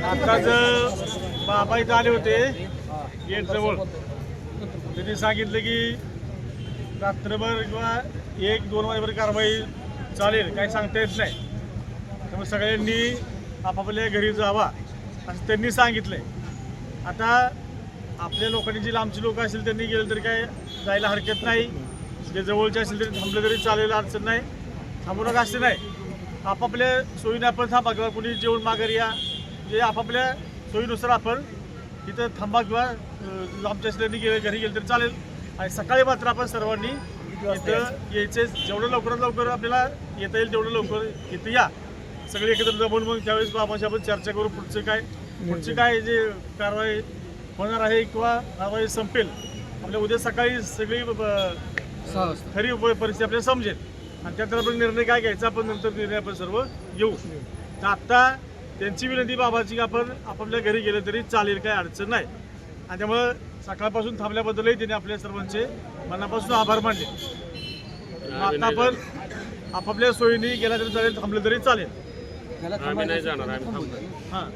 आताच बाबा इथं आले होते गेट जवळ त्यांनी सांगितलं की रात्रभर किंवा एक दोन वाजेपर्यंत कारवाई चालेल काही सांगता येत नाही. त्यामुळे सगळ्यांनी आपापल्या घरी जावा असं त्यांनी सांगितलंय. आता आपल्या लोकांनी जी लांबची लोक असतील त्यांनी गेलं तरी काय जायला हरकत नाही. जे जवळचे असेल तरी थांबलं तरी चालेल अडचण नाही. थांबू नका असं नाही. आपापल्या सोयीने आपण थांबा किंवा कुणी जेवण माघारी या. जे आपापल्या सोयीनुसार आपण तिथं थांबा किंवा लांबच्या असल्याने गेले घरी गेलं तरी चालेल. आणि सकाळी मात्र आपण सर्वांनी इथं यायचे. जेवढं लवकरात लवकर आपल्याला येता येईल तेवढं लवकर इथं या. सगळे एकत्र जमून मग त्यावेळेस बाबाशी आपण चर्चा करू पुढचं काय. पुढची काय जे कारवाई होणार आहे किंवा कारवाई संपेल आपल्या उद्या सकाळी सगळी खरी परिस्थिती आपल्याला समजेल. आणि त्यानंतर आपण निर्णय काय घ्यायचा आपण नंतर निर्णय आपण सर्व घेऊ. तर आत्ता त्यांची विनंती बाबाची की आपण आपापल्या घरी गेलं तरी चालेल काय अडचण नाही. आणि त्यामुळं सकाळपासून थांबल्याबद्दलही त्यांनी आपल्या सर्वांचे मनापासून आभार मानले. आता आपण आपापल्या सोयीने गेला तरी चालेल थांबलं तरी चालेल. आम्ही नाही जाणार आम्ही थांबणार हां.